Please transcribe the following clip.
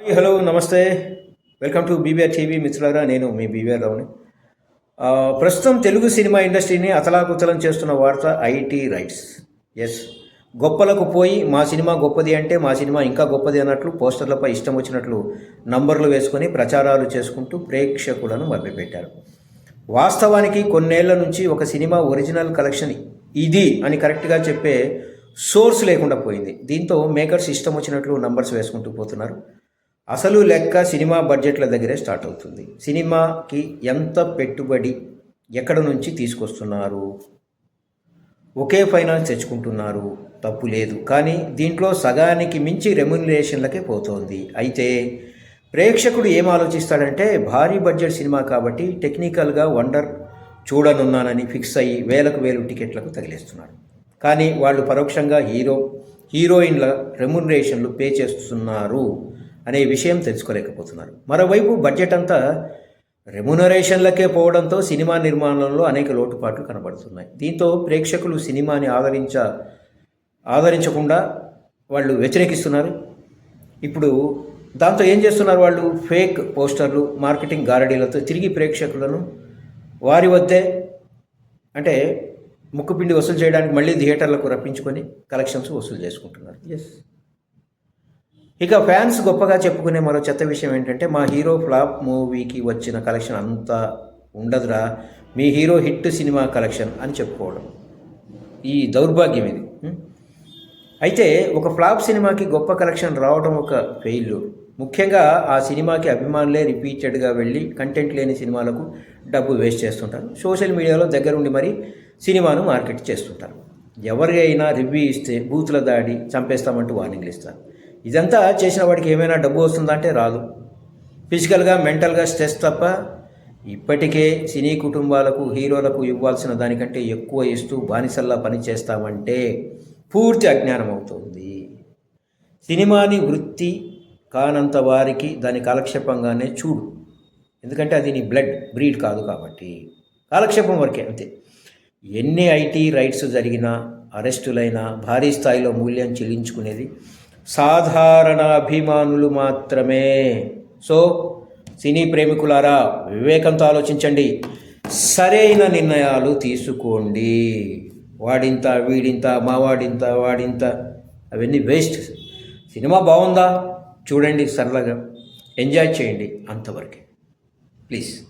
Hi hello నమస్తే. Welcome to B B R TV మిత్రులారా నేను మీ బీబీఆర్ రావుని ప్రస్తుతం తెలుగు సినిమా ఇండస్ట్రీని అతలాకుతలం చేస్తున్న వార్త ఐటీ రైట్స్. ఎస్ గొప్పలకు పోయి మా సినిమా గొప్పది అంటే మా సినిమా ఇంకా గొప్పది అన్నట్లు పోస్టర్లపై ఇష్టం వచ్చినట్లు నంబర్లు వేసుకొని ప్రచారాలు చేసుకుంటూ ప్రేక్షకులను మభ్యపెట్టారు. వాస్తవానికి కొన్నేళ్ళ నుంచి ఒక సినిమా ఒరిజినల్ కలెక్షన్ ఇది అని కరెక్ట్గా చెప్పే సోర్స్ లేకుండా పోయింది. దీంతో మేకర్స్ ఇష్టం వచ్చినట్లు నంబర్స్ వేసుకుంటూ పోతున్నారు. అసలు లెక్క సినిమా బడ్జెట్ల దగ్గరే స్టార్ట్ అవుతుంది. సినిమాకి ఎంత పెట్టుబడి ఎక్కడ నుంచి తీసుకొస్తున్నారు? ఒకే ఫైనాన్స్ తెచ్చుకుంటున్నారు తప్పు లేదు. కానీ దీంట్లో సగానికి మించి రెమ్యునరేషన్లకే పోతోంది. అయితే ప్రేక్షకుడు ఏం ఆలోచిస్తాడంటే భారీ బడ్జెట్ సినిమా కాబట్టి టెక్నికల్గా వండర్ చూడనున్నానని ఫిక్స్ అయ్యి వేలకు వేలు టికెట్లకు తగిలేస్తున్నాడు. కానీ వాళ్ళు పరోక్షంగా హీరో హీరోయిన్ల రెమ్యునరేషన్లు పే చేస్తున్నారు. అనే విషయం తెలుసుకోలేకపోతున్నారు. మరోవైపు బడ్జెట్ అంతా రెమ్యునరేషన్లకే పోవడంతో సినిమా నిర్మాణంలో అనేక లోటుపాట్లు కనబడుతున్నాయి. దీంతో ప్రేక్షకులు సినిమాని ఆదరించ ఆదరించకుండా వాళ్ళు వ్యతిరేకిస్తున్నారు. ఇప్పుడు దాంతో ఏం చేస్తున్నారు వాళ్ళు? ఫేక్ పోస్టర్లు మార్కెటింగ్ గారడీలతో తిరిగి ప్రేక్షకులను వారి వద్దే అంటే ముక్కుపిండి వసూలు చేయడానికి మళ్ళీ థియేటర్లకు రప్పించుకొని కలెక్షన్స్ వసూలు చేసుకుంటున్నారు. ఎస్ ఇక ఫ్యాన్స్ గొప్పగా చెప్పుకునే మరో చెత్త విషయం ఏంటంటే మా హీరో ఫ్లాప్ మూవీకి వచ్చిన కలెక్షన్ అంతా ఉండదురా. మీ హీరో హిట్ సినిమా కలెక్షన్ అని చెప్పుకోవడం. ఈ దౌర్భాగ్యం ఇది. అయితే ఒక ఫ్లాప్ సినిమాకి గొప్ప కలెక్షన్ రావడం ఒక ఫెయిల్యూర్ ముఖ్యంగా ఆ సినిమాకి అభిమానులే రిపీటెడ్గా వెళ్ళి కంటెంట్ లేని సినిమాలకు డబ్బు వేస్ట్ చేస్తుంటారు. సోషల్ మీడియాలో దగ్గరుండి మరి సినిమాను మార్కెట్ చేస్తుంటారు. ఎవరికైనా రివ్యూ ఇస్తే బూతుల దాడి చంపేస్తామంటూ వార్నింగ్లు ఇస్తారు. ఇదంతా చేసిన వాడికి ఏమైనా డబ్బు వస్తుందా అంటే రాదు. ఫిజికల్గా మెంటల్గా స్ట్రెస్ తప్ప ఇప్పటికే సినీ కుటుంబాలకు హీరోలకు ఇవ్వాల్సిన దానికంటే ఎక్కువ ఇస్తూ బానిసల్లా పని చేస్తామంటే పూర్తి అజ్ఞానం అవుతుంది. సినిమాని వృత్తి కానంత వారికి దాని కాలక్షేపంగానే చూడు. ఎందుకంటే అది నీ బ్లడ్ బ్రీడ్ కాదు కాబట్టి. కాలక్షేపం వరకే అంతే. ఎన్ని ఐటీ రైట్స్ జరిగినా అరెస్టులైనా భారీ స్థాయిలో మూల్యం చెల్లించుకునేది సాధారణ అభిమానులు మాత్రమే. సో సినీ ప్రేమికులారా వివేకంతో ఆలోచించండి. సరైన నిర్ణయాలు తీసుకోండి. వాడింత వీడింత మావాడింత వాడింత అవన్నీ వేస్ట్. సినిమా బాగుందా? చూడండి సరళగా. ఎంజాయ్ చేయండి అంతవరకే. ప్లీజ్.